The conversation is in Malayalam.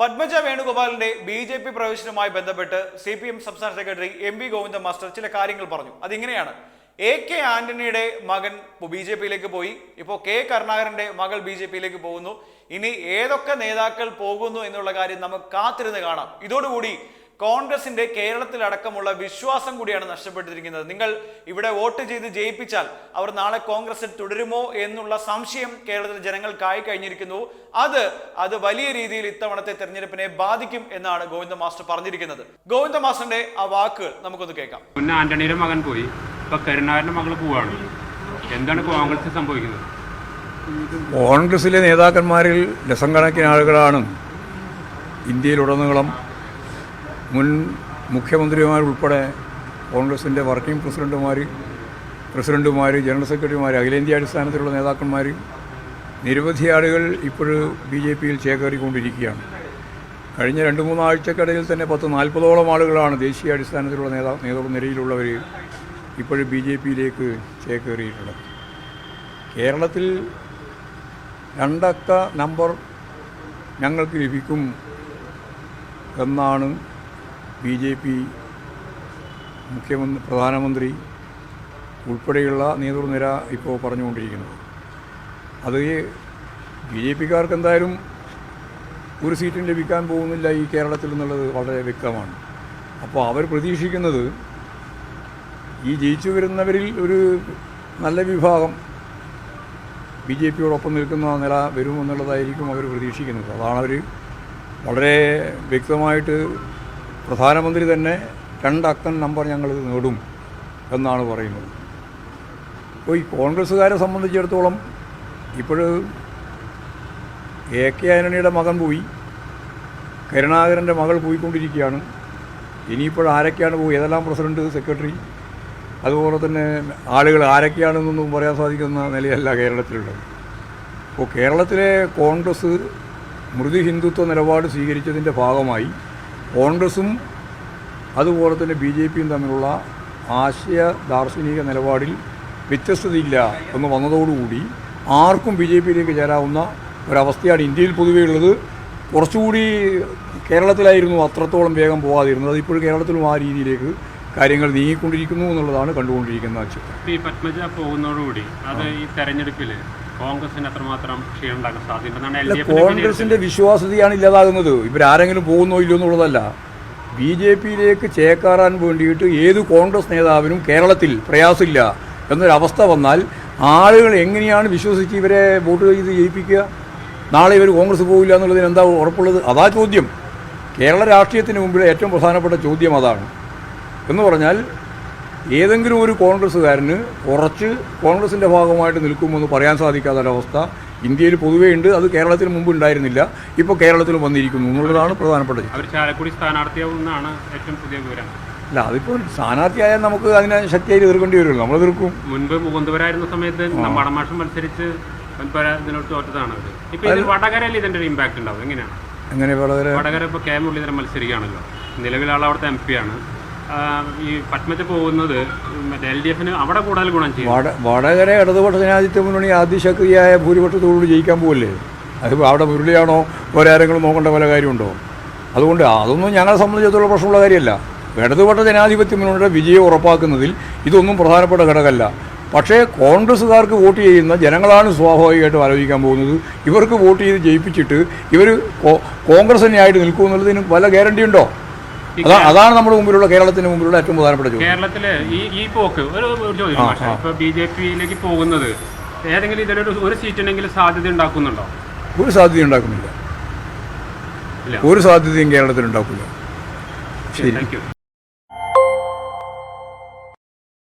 പത്മജ വേണുഗോപാലിന്റെ ബി ജെ പി പ്രവേശനവുമായി ബന്ധപ്പെട്ട് സി പി എം സംസ്ഥാന secretary M V Govinda master ചില കാര്യങ്ങൾ പറഞ്ഞു. അതിങ്ങനെയാണ്. എ കെ ആന്റണിയുടെ മകൻ ബി ജെ പിയിലേക്ക് പോയി. ഇപ്പോൾ കെ കരുണാകരന്റെ മകൾ ബി ജെ പിയിലേക്ക് പോകുന്നു. ഇനി ഏതൊക്കെ നേതാക്കൾ പോകുന്നു എന്നുള്ള കാര്യം നമുക്ക് കാത്തിരുന്ന് കാണാം. ഇതോടുകൂടി കോൺഗ്രസിന്റെ കേരളത്തിലടക്കമുള്ള വിശ്വാസം കൂടിയാണ് നഷ്ടപ്പെട്ടിരിക്കുന്നത്. നിങ്ങൾ ഇവിടെ വോട്ട് ചെയ്ത് ജയിപ്പിച്ചാൽ അവർ നാളെ കോൺഗ്രസിൽ തുടരുമോ എന്നുള്ള സംശയം കേരളത്തിലെ ജനങ്ങൾക്കായി കഴിഞ്ഞിരിക്കുന്നു. അത് അത് വലിയ രീതിയിൽ ഇത്തവണത്തെ തെരഞ്ഞെടുപ്പിനെ ബാധിക്കും എന്നാണ് ഗോവിന്ദ മാസ്റ്റർ പറഞ്ഞിരിക്കുന്നത്. ഗോവിന്ദ മാസ്റ്ററിന്റെ ആ വാക്കുകൾ നമുക്കൊന്ന് കേൾക്കാം. മുന്നേ ആന്റണിയുടെ മകൻ പോയി. ഇപ്പൊ കരുണാകരന്റെ മകൾ പോവാണ്. എന്താണ് കോൺഗ്രസ് സംഭവിക്കുന്നത്? കോൺഗ്രസിലെ നേതാക്കന്മാരിൽ ലക്ഷക്കണക്കിന് ആളുകളാണ് ഇന്ത്യയിലുടനീളം മുൻ മുഖ്യമന്ത്രിമാരുൾപ്പെടെ കോൺഗ്രസിന്റെ വർക്കിംഗ് പ്രസിഡന്റുമാർ പ്രസിഡന്റുമാർ ജനറൽ സെക്രട്ടറിമാർ അഖിലേന്ത്യാ അടിസ്ഥാനത്തിലുള്ള നേതാക്കന്മാർ നിരവധി ആളുകൾ ഇപ്പോൾ ബി ജെ പിയിൽ ചേക്കേറിക്കൊണ്ടിരിക്കുകയാണ്. കഴിഞ്ഞ രണ്ട് മൂന്നാഴ്ചക്കിടയിൽ തന്നെ പത്ത് നാൽപ്പതോളം ആളുകളാണ് ദേശീയ അടിസ്ഥാനത്തിലുള്ള നേതാ നേതൃനിരയിലുള്ളവർ ഇപ്പോഴും ബി ജെ പിയിലേക്ക് ചേക്കേറിയിട്ടുള്ളത്. കേരളത്തിൽ രണ്ടക്ക നമ്പർ ഞങ്ങൾക്ക് ലഭിക്കും എന്നാണ് ബി ജെ പി മുഖ്യമന്ത്രി പ്രധാനമന്ത്രി ഉൾപ്പെടെയുള്ള നേതൃനിര ഇപ്പോൾ പറഞ്ഞുകൊണ്ടിരിക്കുന്നത്. അത് ബി ജെ പിക്കാർക്ക് എന്തായാലും ഒരു സീറ്റും ലഭിക്കാൻ പോകുന്നില്ല ഈ കേരളത്തിൽ എന്നുള്ളത് വളരെ വ്യക്തമാണ്. അപ്പോൾ അവർ പ്രതീക്ഷിക്കുന്നത് ഈ ജയിച്ചു വരുന്നവരിൽ ഒരു നല്ല വിഭാഗം ബി ജെ പിയോടൊപ്പം നിൽക്കുന്ന നില വരുമെന്നുള്ളതായിരിക്കും അവർ പ്രതീക്ഷിക്കുന്നത്. അതാണ് അവർ വളരെ വ്യക്തമായിട്ട് പ്രധാനമന്ത്രി തന്നെ രണ്ടക്കൻ നമ്പർ ഞങ്ങൾ നേടും എന്നാണ് പറയുന്നത്. അപ്പോൾ ഈ കോൺഗ്രസ്സുകാരെ സംബന്ധിച്ചിടത്തോളം ഇപ്പോൾ എ കെ ആന്റണിയുടെ മകൻ പോയി കരുണാകരന്റെ മകൾ പോയിക്കൊണ്ടിരിക്കുകയാണ്. ഇനിയിപ്പോൾ ആരൊക്കെയാണ് പോയി? ഏതെല്ലാം പ്രസിഡന്റ് സെക്രട്ടറി? അതുപോലെ തന്നെ ആളുകൾ ആരൊക്കെയാണെന്നൊന്നും പറയാൻ സാധിക്കുന്ന നിലയല്ല കേരളത്തിലുള്ളത്. അപ്പോൾ കേരളത്തിലെ കോൺഗ്രസ് മൃദു ഹിന്ദുത്വ നിലപാട് സ്വീകരിച്ചതിന്റെ ഭാഗമായി കോൺഗ്രസും അതുപോലെ തന്നെ ബി ജെ പിയും തമ്മിലുള്ള ആശയ ദാർശനിക നിലപാടിൽ വ്യത്യസ്തതയില്ല എന്ന് വന്നതോടുകൂടി ആർക്കും ബി ജെ പിയിലേക്ക് ചേരാവുന്ന ഒരവസ്ഥയാണ് ഇന്ത്യയിൽ പൊതുവേ ഉള്ളത്. കുറച്ചുകൂടി കേരളത്തിലായിരുന്നു അത്രത്തോളം വേഗം പോകാതിരുന്നത് അതിപ്പോഴും കേരളത്തിലും ആ രീതിയിലേക്ക് കാര്യങ്ങൾ നീങ്ങിക്കൊണ്ടിരിക്കുന്നു എന്നുള്ളതാണ് കണ്ടുകൊണ്ടിരിക്കുന്ന ചിത്രം. ഈ പത്മജ പോകുന്നതോടുകൂടി അത് ഈ തെരഞ്ഞെടുപ്പിൽ കോൺഗ്രസിന് കോൺഗ്രസിന്റെ വിശ്വാസ്യതയാണ് ഇല്ലാതാകുന്നത്. ഇവരാരെങ്കിലും പോകുന്നോ ഇല്ലയോ എന്നുള്ളതല്ല. ബി ജെ പിയിലേക്ക് ചേക്കാറാൻ വേണ്ടിയിട്ട് ഏത് കോൺഗ്രസ് നേതാവിനും കേരളത്തിൽ പ്രയാസമില്ല എന്നൊരവസ്ഥ വന്നാൽ ആളുകൾ എങ്ങനെയാണ് വിശ്വസിച്ച് ഇവരെ വോട്ട് ചെയ്ത് ജയിപ്പിക്കുക? നാളെ ഇവർ കോൺഗ്രസ് പോകില്ല എന്നുള്ളതിന് എന്താ ഉറപ്പുള്ളത്? അതാ ചോദ്യം. കേരള രാഷ്ട്രീയത്തിന് മുമ്പിൽ ഏറ്റവും പ്രധാനപ്പെട്ട ചോദ്യം അതാണ്. എന്ന് പറഞ്ഞാൽ ഏതെങ്കിലും ഒരു കോൺഗ്രസ്സുകാരന് കുറച്ച് കോൺഗ്രസിന്റെ ഭാഗമായിട്ട് നിൽക്കുമെന്ന് പറയാൻ സാധിക്കാത്ത ഒരവസ്ഥ ഇന്ത്യയിൽ പൊതുവേ ഉണ്ട്. അത് കേരളത്തിന് മുമ്പ് ഉണ്ടായിരുന്നില്ല. ഇപ്പോൾ കേരളത്തിൽ വന്നിരിക്കുന്നു എന്നുള്ളതാണ് പ്രധാനപ്പെട്ടത് അവർ ചാലക്കുടി സ്ഥാനാർത്ഥിയാവുന്നതാണ് ഏറ്റവും പുതിയ വിവരം. അല്ല അതിപ്പോൾ സ്ഥാനാർത്ഥിയായാൽ നമുക്ക് അതിനെ ശക്തിയായി എതിർക്കേണ്ടി വരുമല്ലോ. നമ്മൾ എതിർക്കും. മുൻപ് മുകുന്ദവരായിരുന്ന സമയത്ത് മടമാഷം മത്സരിച്ച് ഇതിനോട് തോറ്റതാണ് ഇപ്പോൾ വടകരയിൽ ഇതിന്റെ ഒരു ഇമ്പാക്ട് ഉണ്ടാവും. എങ്ങനെയാണ്? അങ്ങനെ വളരെ വടകര ഇപ്പോൾ കെ മുരളീധരൻ മത്സരിക്കുകയാണല്ലോ. നിലവിലാളവിടുത്തെ അവിടുത്തെ എം പി ആണ്. ഈ പത്മത്തിൽ പോകുന്നത് എൽ ഡി എഫിന് അവിടെ കൂടുതൽ ഗുണം ചെയ്യും വട വടകര ഇടതുപക്ഷ ജനാധിപത്യ മുന്നണി ആദ്യശക്തിയായ ഭൂരിപക്ഷത്തോടുകൂടി ജയിക്കാൻ പോകില്ലേ അതിപ്പോൾ അവിടെ മുരളിയാണോ? വേറെ നോക്കേണ്ട പല കാര്യമുണ്ടോ? അതുകൊണ്ട് അതൊന്നും ഞങ്ങളെ സംബന്ധിച്ചിടത്തോളം പ്രശ്നമുള്ള കാര്യമല്ല. ഇടതുപക്ഷ ജനാധിപത്യ മുന്നണിയുടെ വിജയം ഉറപ്പാക്കുന്നതിൽ ഇതൊന്നും പ്രധാനപ്പെട്ട ഘടകമല്ല. പക്ഷേ കോൺഗ്രസ്സുകാർക്ക് വോട്ട് ചെയ്യുന്ന ജനങ്ങളാണ് സ്വാഭാവികമായിട്ടും ആലോചിക്കാൻ പോകുന്നത്. ഇവർക്ക് വോട്ട് ചെയ്ത് ജയിപ്പിച്ചിട്ട് ഇവർ കോൺഗ്രസ് തന്നെയായിട്ട് നിൽക്കുമെന്നുള്ളതിന് പല ഗ്യാരണ്ടി ഉണ്ടോ? അതാണ് നമ്മുടെ മുമ്പിലുള്ള കേരളത്തിന് മുമ്പിലുള്ള ഏറ്റവും പ്രധാനപ്പെട്ട ചോദ്യം. കേരളത്തിലെ ഈ ഈ പോക്ക് ഒരു ഒരു ചോദ്യം പക്ഷേ ഇപ്പൊ ബി ജെ പിയിലേക്ക് പോകുന്നത് ഏതെങ്കിലും ഇതിലൊരു ഒരു സീറ്റിനെങ്കിലും സാധ്യത ഉണ്ടാക്കുന്നുണ്ടോ? ഒരു സാധ്യത ഉണ്ടാക്കുന്നില്ല. ഒരു സാധ്യതയും കേരളത്തിൽ ഉണ്ടാക്കില്ല ശരി